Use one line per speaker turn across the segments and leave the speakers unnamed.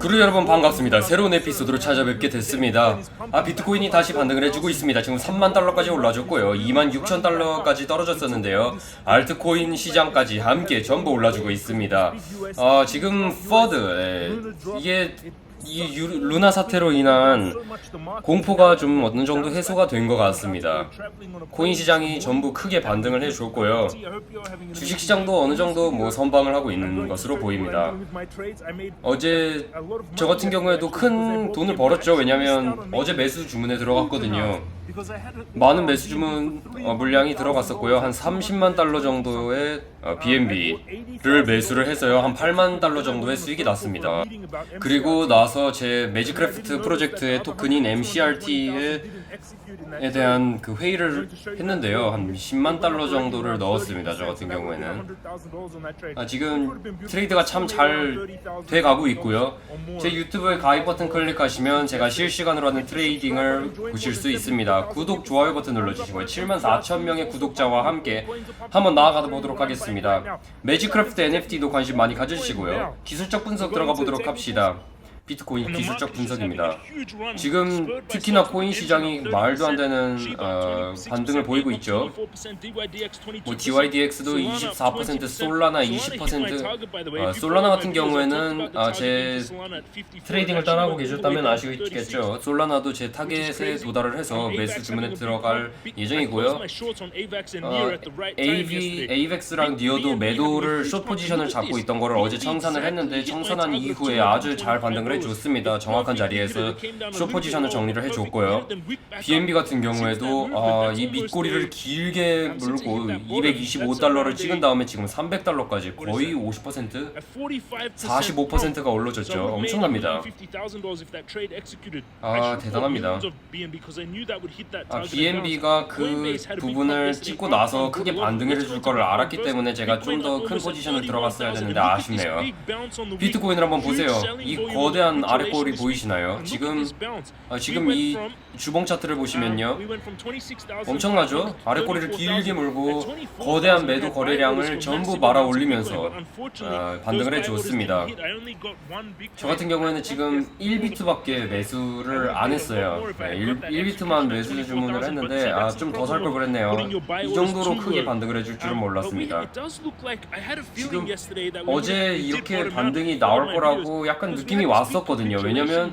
그루 여러분 반갑습니다. 새로운 에피소드로 찾아뵙게 됐습니다. 아 비트코인이 다시 반등을 해주고 있습니다. 지금 3만 달러까지 올라줬고요. 2만 6천 달러까지 떨어졌었는데요. 알트코인 시장까지 함께 전부 올라주고 있습니다. 아 지금 퍼드 예, 이게 이 유- 루나 사태로 인한 공포가 좀 어느 정도 해소가 된 것 같습니다. 코인 시장이 전부 크게 반등을 해줬고요. 주식 시장도 어느 정도 뭐 선방을 하고 있는 것으로 보입니다. 어제 저 같은 경우에도 큰 돈을 벌었죠. 왜냐면 어제 매수 주문에 들어갔거든요. 많은 매수 주문 어, 물량이 들어갔었고요. 한 30만 달러 정도의 어, BNB를 매수를 해서요. 한 8만 달러 정도의 수익이 났습니다. 그리고 나서 제 매직크래프트 프로젝트의 토큰인 MCRT에 에 대한 그 회의를 했는데요. 한 10만 달러 정도를 넣었습니다. 저 같은 경우에는. 아, 지금 트레이드가 참 잘 돼가고 있고요. 제 유튜브에 가입 버튼 클릭하시면 제가 실시간으로 하는 트레이딩을 보실 수 있습니다. 구독, 좋아요 버튼 눌러주시고요. 7만 4천 명의 구독자와 함께 한번 나아가 보도록 하겠습니다. 매직크래프트 NFT도 관심 많이 가져주시고요. 기술적 분석 들어가 보도록 합시다. 비트코인 기술적 분석입니다. 지금 특히나 코인 시장이 말도 안 되는 어, 반등을 보이고 있죠. 뭐 DYDX도 24%, 솔라나 20%. 어, 솔라나 같은 경우에는 아, 제 트레이딩을 따라하고 계셨다면 아시겠죠. 솔라나도 제 타겟에 도달을 해서 매수 주문에 들어갈 예정이고요. 어, AV, AVX랑 니어도 매도를 숏 포지션을 잡고 있던 거를 어제 청산을 했는데 청산한 이후에 아주 잘 반등을 해줬습니다. 정확한 자리에서 숏 포지션을 정리를 해줬고요. BNB 같은 경우에도 아, 이 밑꼬리를 길게 물고 225달러를 찍은 다음에 지금 300달러까지 거의 50% 45%가 올라졌죠. 엄청납니다. 아, 대단합니다. 아, BNB가 그 부분을 찍고 나서 크게 반등을 해줄 거를 알았기 때문에 제가 좀 더 큰 포지션을 들어갔어야 되는데 아쉽네요. 비트코인을 한번 보세요. 이 거대한 아래 꼬리 보이시나요? 지금 아, 지금 이 주봉 차트를 보시면요. 엄청나죠? 아래 꼬리를 길게 물고 거대한 매도 거래량을 전부 말아 올리면서 아, 반등을 해줬습니다. 저 같은 경우에는 지금 1비트밖에 매수를 안 했어요. 네, 1, 1비트만 매수 주문을 했는데 아, 좀 더 살 걸 그랬네요. 이 정도로 크게 반등을 해줄 줄은 몰랐습니다. 지금 어제 이렇게 반등이 나올 거라고 약간 느낌이 왔 었거든요. 왜냐면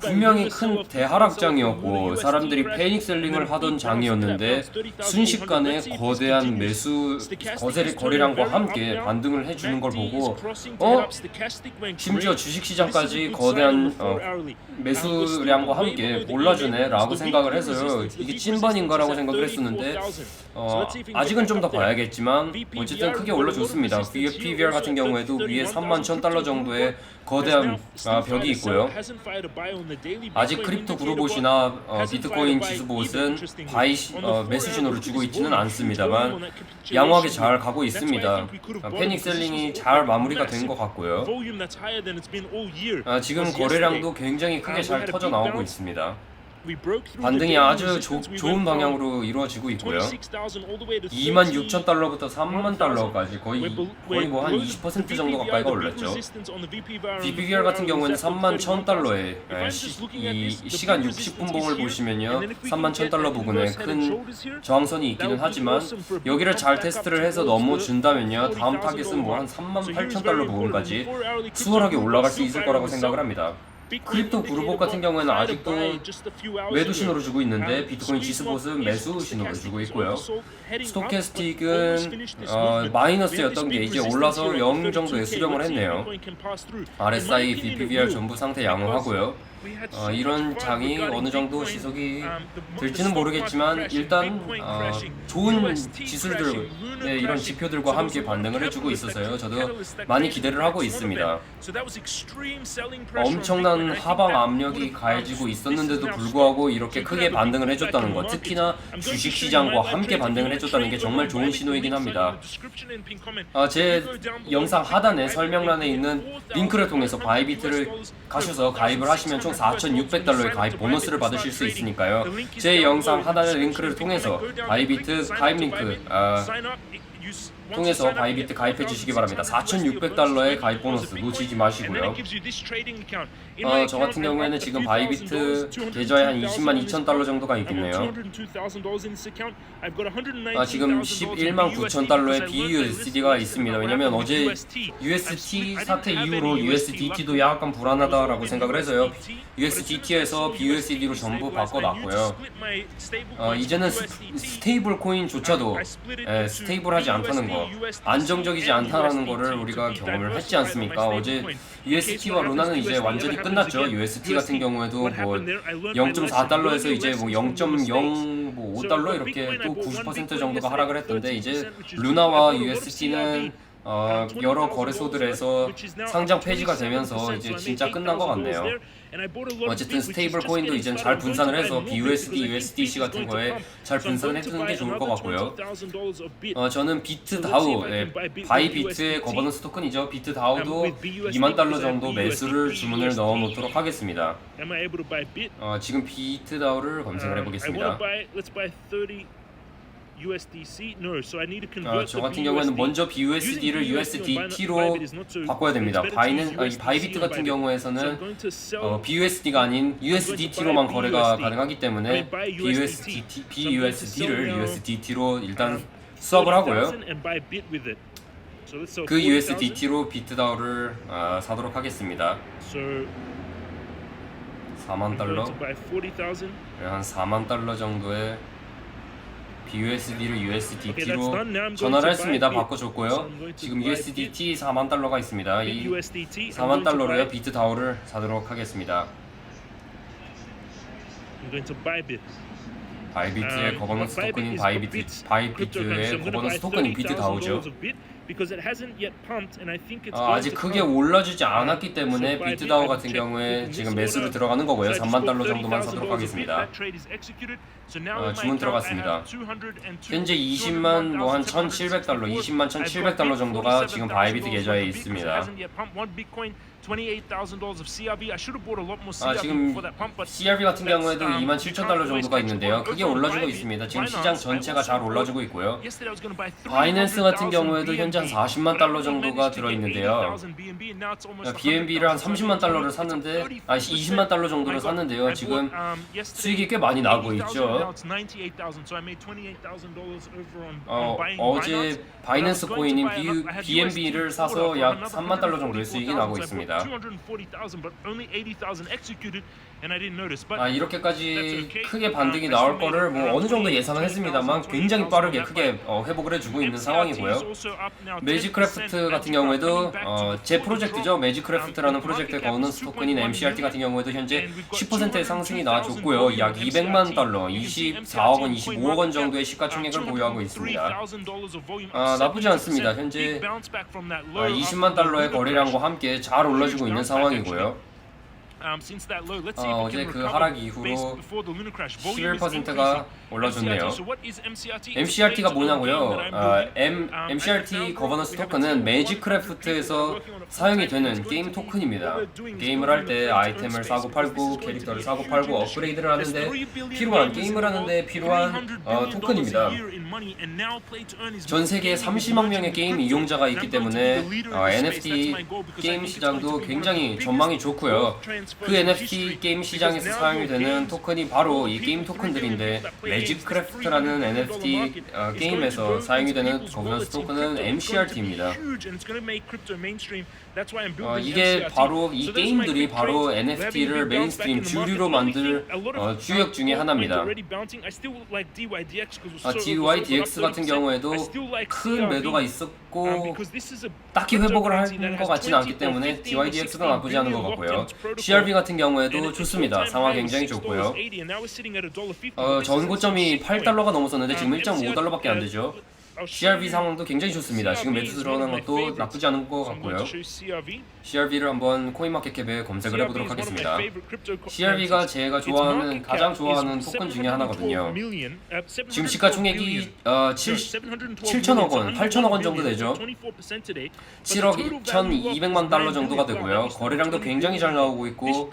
분명히 큰 대하락장이었고 사람들이 패닉 셀링을 하던 장이었는데 순식간에 거대한 매수 거세 거래량과 함께 반등을 해주는 걸 보고 어 심지어 주식시장까지 거대한 어, 매수량과 함께 올라주네라고 생각을 해서요 이게 찐반인가라고 생각을 했었는데 어, 아직은 좀 더 봐야겠지만 어쨌든 크게 올라줬습니다. PVR 같은 경우에도 위에 3만 1천 달러 정도의 거대한 아, 벽이 있고요. 아직 크립토 그룹봇이나 어, 비트코인 지수봇은 바이 시- 어, 매수 신호를 주고 있지는 않습니다만 양호하게 잘 가고 있습니다. 아, 패닉 셀링이 잘 마무리가 된 것 같고요. 아, 지금 거래량도 굉장히 크게 잘 터져 나오고 있습니다. 반등이 아주 조- 좋은 방향으로 이루어지고 있고요. 2만 6천 달러부터 3만 달러까지 거의 거의 뭐 한 20% 정도 가까이가 올랐죠. BPVR 같은 경우에는 3만 1천 달러에 예, 시, 이 시간 60분 봉을 보시면요 3만 1천 달러 부근에 큰 저항선이 있기는 하지만 여기를 잘 테스트를 해서 넘어준다면요 다음 타겟은 뭐 한 3만 8천 달러 부근까지 수월하게 올라갈 수 있을 거라고 생각을 합니다. 크립토 그룹봇 같은 경우에는 아직도 매도 신호를 주고 있는데 비트코인 지수봇은 매수 신호를 주고 있고요. 스토캐스틱은 어, 마이너스였던 게 이제 올라서 0 정도의 수렴을 했네요. RSI, BPVR 전부 상태 양호하고요. 어, 이런 장이 어느 정도 시속이 될지는 모르겠지만 일단 어, 좋은 지수들 네, 이런 지표들과 함께 반등을 해주고 있어서요. 저도 많이 기대를 하고 있습니다. 엄청난 하방 압력이 가해지고 있었는데도 불구하고 이렇게 크게 반등을 해줬다는 것, 특히나 주식 시장과 함께 반등을 해줬다는 게 정말 좋은 신호이긴 합니다. 아, 제 영상 하단에 설명란에 있는 링크를 통해서 바이비트를 가셔서 가입을 하시면 총 4,600달러의 가입 보너스를 받으실 수 있으니까요. 제 영상 하단의 링크를 통해서 바이비트 가입 링크 아, 통해서 바이비트 가입해 주시기 바랍니다. 4,600달러의 가입 보너스 놓치지 마시고요. 어, 저 같은 경우에는 지금 바이비트 계좌에 한 20만 2천 달러 정도가 있겠네요. 아, 지금 11만 9천 달러의 BUSD가 있습니다. 왜냐면 어제 UST 사태 이후로 USDT도 약간 불안하다라고 생각을 해서요. USDT에서 BUSD로 전부 바꿔놨고요. 어, 이제는 스, 스테이블 코인조차도 에, 스테이블하지 않다는 거, 안정적이지 않다는 거를 우리가 경험을 했지 않습니까? 어제 UST와 루나는 이제 완전히 끝났죠. UST 같은 경우에도 뭐 0.4달러에서 이제 뭐 0.05달러 이렇게 또 90% 정도가 하락을 했던데 이제 루나와 UST는 어, 여러 거래소들에서 상장 폐지가 되면서 이제 진짜 끝난 것 같네요. 어쨌든 스테이블 코인도 이젠 잘 분산을 해서 BUSD, USDC 같은 거에 잘 분산해 두는 게 좋을 것 같고요. 어, 저는 비트 다우, 예, 바이비트의 거버넌스 토큰이죠. 비트 다우도 2만 달러 정도 매수를 주문을 넣어 놓도록 하겠습니다. 어, 지금 비트 다우를 검색을 해보겠습니다. 아, 저 같은 경우에는 먼저 BUSD를 USDT로 바꿔야 됩니다. 바이는 아니, 바이비트 같은 경우에서는 어, BUSD가 아닌 USDT로만 거래가 가능하기 때문에 BUSDT, BUSD를 USDT로 일단 수업을 하고요. 그 USDT로 비트다우를 아, 사도록 하겠습니다. 4만 달러, 네, 한 4만 달러 정도의 BUSD를 USDT로 전화를 했습니다. 바꿔줬고요. 지금 USDT 4만 달러가 있습니다. 이 4만 달러로요 비트 다우를 사도록 하겠습니다. 바이비트의 거버넌스 토큰인 바이비트, 바이비트의 거버넌스 토큰인 비트 다우죠. 아, 아직 크게 올라주지 않았기 때문에 비트다우 같은 경우에 지금 매수를 들어가는 거고요. 3만 달러 정도만 사도록 하겠습니다. 어, 주문 들어갔습니다. 현재 20만 뭐 한 1,700달러, 20만 1,700달러 정도가 지금 바이비트 계좌에 있습니다. 아 지금 CRB 같은 경우에도 2만 7천 달러 정도가 있는데요. 크게 올라주고 있습니다. 지금 시장 전체가 잘 올라주고 있고요. 바이낸스 같은 경우에도 현재 한 40만 달러 정도가 들어있는데요. BNB를 한 30만 달러를 샀는데, 아 20만 달러 정도를 샀는데요. 지금 수익이 꽤 많이 나고 있죠. 어, 어제 바이낸스 코인인 BNB를 사서 약 3만 달러 정도의 수익이 나고 있습니다. though. 240,000, but only 80,000 executed 아 이렇게까지 크게 반등이 나올 거를 뭐 어느 정도 예상은 했습니다만 굉장히 빠르게 크게 어, 회복을 해주고 있는 상황이고요. 매직크래프트 같은 경우에도 어, 제 프로젝트죠. 매직크래프트라는 프로젝트의 거너스 토큰인 MCRT 같은 경우에도 현재 10%의 상승이 나와줬고요. 약 200만 달러, 24억 원, 25억 원 정도의 시가총액을 보유하고 있습니다. 아 나쁘지 않습니다. 현재 어, 20만 달러의 거래량과 함께 잘 올라주고 있는 상황이고요. 어, 어제 그 하락 이후로 11%가 올라줬네요. MCRT가 뭐냐고요? 아, M, MCRT 거버넌스 토큰은 매직크래프트에서 사용이 되는 게임 토큰입니다. 게임을 할 때 아이템을 사고 팔고 캐릭터를 사고 팔고 업그레이드를 하는데 필요한 게임을 하는데 필요한 어, 토큰입니다. 전 세계에 30만 명의 게임 이용자가 있기 때문에 어, NFT 게임 시장도 굉장히 전망이 좋고요. 그 NFT 게임 시장에서 사용이 되는 토큰이 바로 이 게임 토큰들인데 매직크래프트라는 NFT 어, 게임에서 사용이 되는 거버넌스 토큰은 MCRT입니다. 어, 이게 바로 이 게임들이 바로 NFT를 메인스트림 주류로 만들 어, 주역 중에 하나입니다. 아, DYDX 같은 경우에도 큰 매도가 있었고 딱히 회복을 할 것 같지는 않기 때문에 DYDX가 나쁘지 않은 것 같고요. CRB 같은 경우에도 좋습니다. 상황 굉장히 좋고요. 어, 전고점이 8달러가 넘었었는데 지금 1.5달러밖에 안 되죠. CRV 상황도 굉장히 좋습니다. 지금 매수 들어가는 것도 나쁘지 않은 것 같고요. CRV를 한번 코인마켓캡에 검색을 해보도록 하겠습니다. CRV가 제가 좋아하는 가장 좋아하는 토큰 중에 하나거든요. 지금 시가총액이 어, 7, 7천억 원, 8천억 원 정도 되죠. 7억 1,200만 달러 정도가 되고요. 거래량도 굉장히 잘 나오고 있고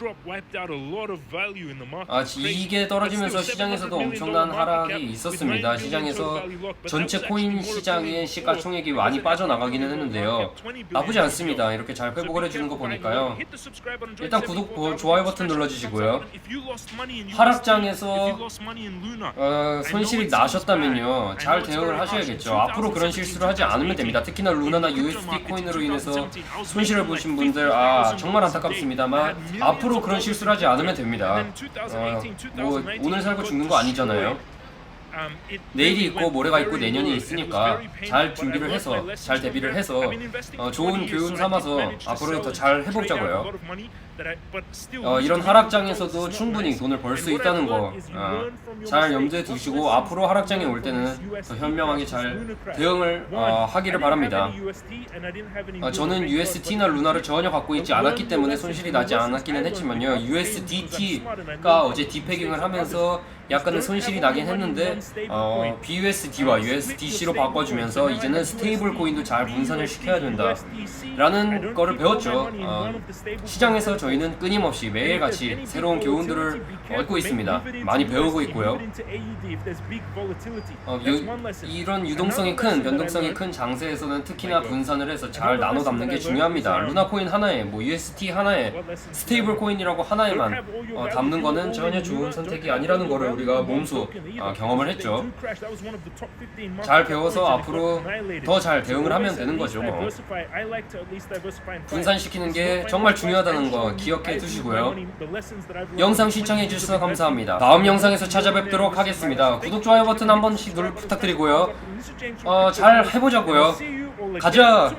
아, 이게 떨어지면서 시장에서도 엄청난 하락이 있었습니다. 시장에서 전체 코인 큰 시장인 시가총액이 많이 빠져나가기는 했는데요. 나쁘지 않습니다. 이렇게 잘 회복을 해주는 거 보니까요. 일단 구독, 보- 좋아요 버튼 눌러주시고요. 하락장에서 어, 손실이 나셨다면요. 잘 대응을 하셔야겠죠. 앞으로 그런 실수를 하지 않으면 됩니다. 특히나 루나나 USD 코인으로 인해서 손실을 보신 분들 아 정말 안타깝습니다만 앞으로 그런 실수를 하지 않으면 됩니다. 어, 뭐 오늘 살고 죽는 거 아니잖아요. 내일이 있고 모레가 있고 내년이 있으니까 잘 준비를 해서 잘 대비를 해서 어, 좋은 교훈 삼아서 앞으로 더 잘 해보자고요. 어, 이런 하락장에서도 충분히 돈을 벌 수 있다는 거잘 염두에 두시고 앞으로 하락장이 올 때는 더 현명하게 잘 대응을 어, 하기를 바랍니다. 어, 저는 USD나 루나를 전혀 갖고 있지 않았기 때문에 손실이 나지 않았기는 했지만요. USDT가 어제 디패깅을 하면서 약간의 손실이 나긴 했는데 어, BUSD와 USDC로 바꿔주면서 이제는 스테이블 코인도 잘 분산을 시켜야 된다. 라는 거를 배웠죠. 어, 시장에서 저희는 끊임없이 매일같이 새로운 교훈들을 얻고 있습니다. 많이 배우고 있고요. 어, 유, 이런 유동성이 큰, 변동성이 큰 장세에서는 특히나 분산을 해서 잘 나눠 담는 게 중요합니다. 루나 코인 하나에, 뭐 UST 하나에, 스테이블 코인이라고 하나에만 어, 담는 거는 전혀 좋은 선택이 아니라는 거를 우리가 몸소 어, 경험을 했죠. 잘 배워서 앞으로 더 잘 대응을 하면 되는 거죠. 뭐. 분산시키는 게 정말 중요하다는 거 기억해 두시고요. 영상 시청해 주셔서 감사합니다. 다음 영상에서 찾아뵙도록 하겠습니다. 구독, 좋아요 버튼 한 번씩 눌 부탁드리고요. 어, 잘 해보자고요. 가자.